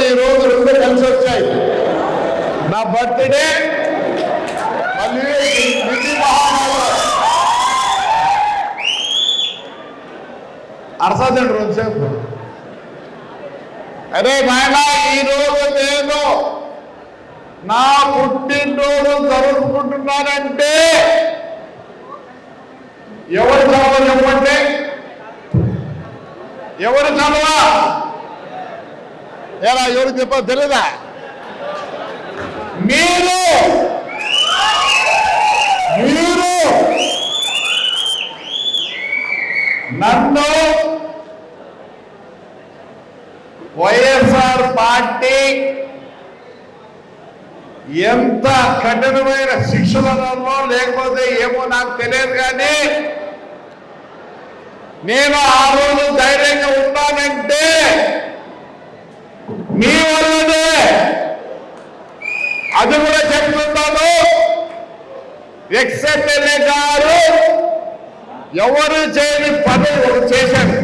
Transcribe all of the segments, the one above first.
ఈ రోజు రెండు కలిసి వచ్చాయి. నా బర్త్డే. మళ్ళీ ఢిల్లీ మహానగరం రోజుసేపు అరే నాయన ఈరోజు నేను నా పుట్టినరోజు జరుపుకుంటున్నానంటే ఎవరు చదవ చెప్పండి ఎవరు చదవా ఎలా ఎవరు చెప్ప తెలియదా మీరు మీరు నన్ను వైఎస్ఆర్ పార్టీ ఎంత కఠినమైన శిక్షలలో లేకపోతే ఏమో నాకు తెలియదు కానీ నేను ఆ రోజు ధైర్యంగా ఉన్నానంటే మీ వల్లనే అది కూడా చెప్తున్నాను ఎక్స్ఎమ్మెల్యే గారు. ఎవరు చేయని పని ఒకటి చేశాడు.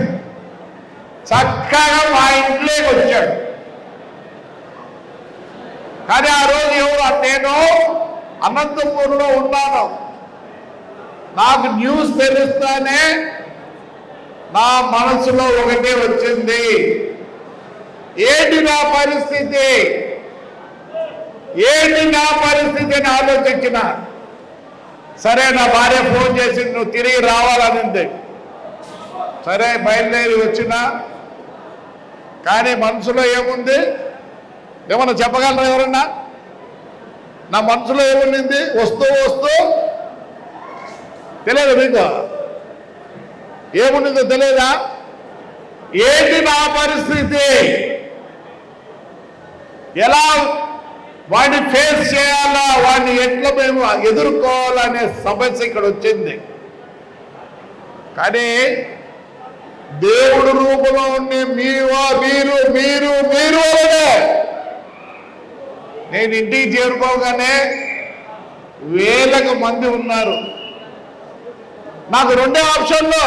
చక్కగా మా ఇంట్లోకి వచ్చాడు. కానీ ఆ రోజు ఎవరు? నేను అనంతపూర్లో ఉన్నాను. నాకు న్యూస్ తెలుస్తానే నా మనసులో ఒకటే వచ్చింది. ఏంటి నా పరిస్థితి? ఏంటి నా పరిస్థితి అని ఆలోచించిన సరే నా భార్య ఫోన్ చేసి నువ్వు తిరిగి రావాలనింది సరే బయలుదేరి వచ్చిన. కానీ మనసులో ఏముంది? ఏమన్నా చెప్పగలరా ఎవరన్నా? నా మనసులో ఏముండింది వస్తూ వస్తూ. తెలియదు మీకు? ఏముండిందో తెలియదా ఏంటి నా పరిస్థితి? ఎలా వాడిని ఫేస్ చేయాలా? వాడిని ఎట్లా మేము ఎదుర్కోవాలనే సమస్య ఇక్కడ వచ్చింది. కానీ దేవుడు రూపంలో ఉండే మీవా మీరు మీరు మీరు నేను ఇంటికి చేరుకోగానే వేలకు మంది ఉన్నారు. నాకు రెండే ఆప్షన్లు.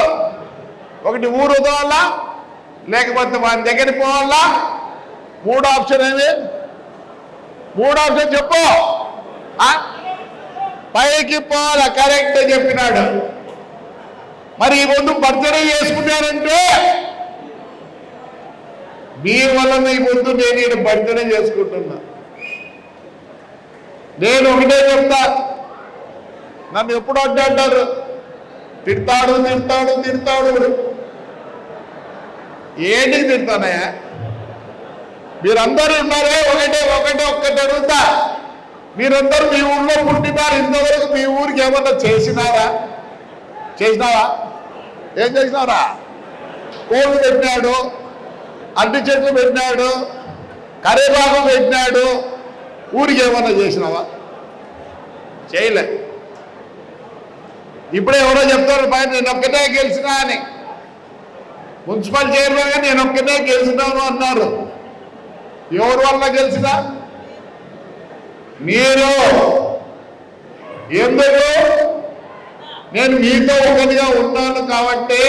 ఒకటి ఊరు వదవాలా లేకపోతే వాని దగ్గరికి పోవాలా? మూడో ఆప్షన్ ఏమేమి మూడు ఆప్షన్ చెప్పు. ఆ? పైకి పోల కరెక్ట్ చెప్పినాడు. మరి ఈ ముందు భర్తనే చేసుకున్నారంటే మీ వలన ఈ ముందు నేను ఈయన భర్తనే చేసుకుంటున్నా. నేను ఒకటే చెప్తా. నన్ను ఎప్పుడు అడ్డంటారు తిడతాడు తిడతాడు తిడతాడు. ఏంటి తిడతానయ్యా? మీరందరూ ఉన్నారే ఒకటే ఒకటే ఒక్కటే ఉందా మీరందరూ మీ ఊళ్ళో పుట్టినారు ఇంతవరకు మీ ఊరికి ఏమన్నా చేసినారా? చేసినావా? ఏం చేసినారా కోళ్ళు పెట్టినాడు అడ్డు చెట్లు పెట్టినాడు కరేపాకు పెట్టినాడు. ఊరికి ఏమన్నా చేసినావా? చేయలే. ఇప్పుడే ఎవరో చెప్తారు పైన నేను ఒక్కటే గెలిచినా అని. మున్సిపల్ చైర్మన్ నేను ఒక్కటే గెలిచినాను అన్నారు. ఎవరి వల్ల గెలిచినా? మీరు. ఎందుకు? నేను మీతో ఒకటిగా ఉన్నాను కాబట్టి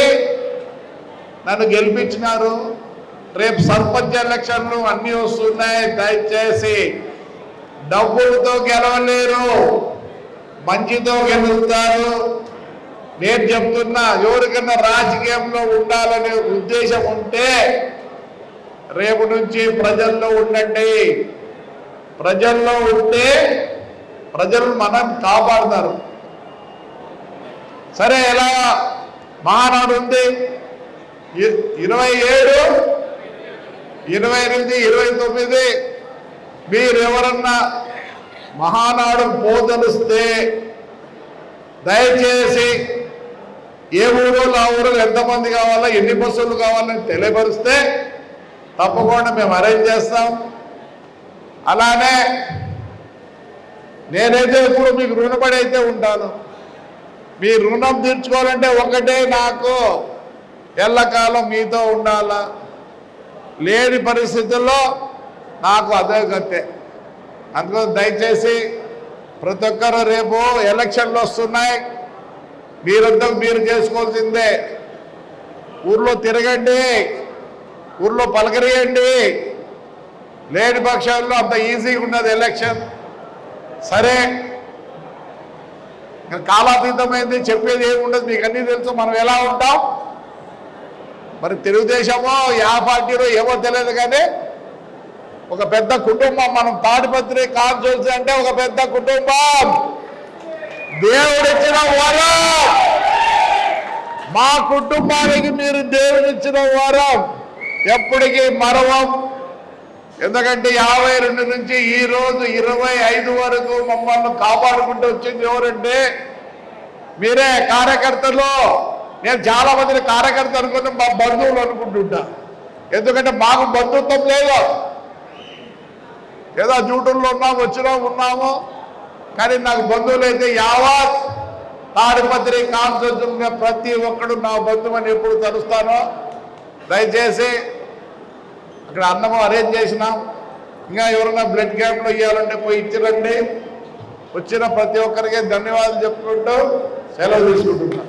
నన్ను గెలిపించినారు. రేపు సర్పంచ్ ఎలక్షన్లు అన్నీ వస్తున్నాయి. దయచేసి డబ్బులతో గెలవలేరు. మంచితో గెలుస్తారు. నేను చెప్తున్నా ఎవరికన్నా రాజకీయంలో ఉండాలనే ఉద్దేశం ఉంటే రేపు నుంచి ప్రజల్లో ఉండండి. ప్రజల్లో ఉంటే ప్రజలు మనం కాపాడతారు. సరే ఎలా? మహానాడు ఉంది. ఇరవై ఏడు ఇరవై ఎనిమిది ఇరవై తొమ్మిది. మీరు ఎవరన్నా మహానాడు పోదలిస్తే దయచేసి ఏ ఊరు ఆ ఊరు ఎంతమంది కావాలో ఎన్ని బస్సులు కావాలని తెలియపరిస్తే తప్పకుండా మేము అరేంజ్ చేస్తాం. అలానే నేనైతే ఎప్పుడు మీకు రుణపడి అయితే ఉంటాను. మీ రుణం తీర్చుకోవాలంటే ఒకటే నాకు. ఎల్లకాలం మీతో ఉండాలా? లేని పరిస్థితుల్లో నాకు అదే గతే. అందుకని దయచేసి ప్రతి ఒక్కరు రేపు ఎలక్షన్లు వస్తున్నాయి. మీరంతా మీరు చేసుకోవాల్సిందే. ఊర్లో తిరగండి. ఊర్లో పలకరియండి. లేని పక్షాల్లో అంత ఈజీగా ఉన్నది ఎలక్షన్. సరే. కాలాతీతమైంది చెప్పేది ఏమి ఉండదు మీకు అన్నీ తెలుసు మనం ఎలా ఉంటాం? మరి తెలుగుదేశమో యా పార్టీలో ఏమో తెలియదు కానీ ఒక పెద్ద కుటుంబం మనం తాడిపత్రి కాన్సూల్సీ అంటే ఒక పెద్ద కుటుంబం. దేవుడిచ్చిన వరం. మా కుటుంబానికి మీరు దేవుడిచ్చిన వరం. ఎప్పటికీ మరవం. ఎందుకంటే యాభై రెండు నుంచి ఈ రోజు ఇరవై ఐదు వరకు మమ్మల్ని కాపాడుకుంటూ వచ్చింది ఎవరంటే మీరే కార్యకర్తలు. నేను చాలా మందిని కార్యకర్త అనుకుని మా బంధువులు అనుకుంటుంటా. ఎందుకంటే మాకు బంధుత్వం లేదు. ఏదో డ్యూటీల్లో ఉన్నాము వచ్చినాము ఉన్నాము. కానీ నాకు బంధువులు అయితే యావత్ తాడిపత్రి కాన్సెప్ట్ ప్రతి ఒక్కడు నా బంధువు అని ఎప్పుడు తలుస్తానో దయచేసి అక్కడ అన్నము అరేంజ్ చేసినాం. ఇంకా ఎవరైనా బ్లడ్ క్యాంప్లో ఇవ్వాలంటే పోయి ఇచ్చిరండి. వచ్చిన ప్రతి ఒక్కరికి ధన్యవాదాలు చెప్పుకుంటూ సెలవు తీసుకుంటున్నాం.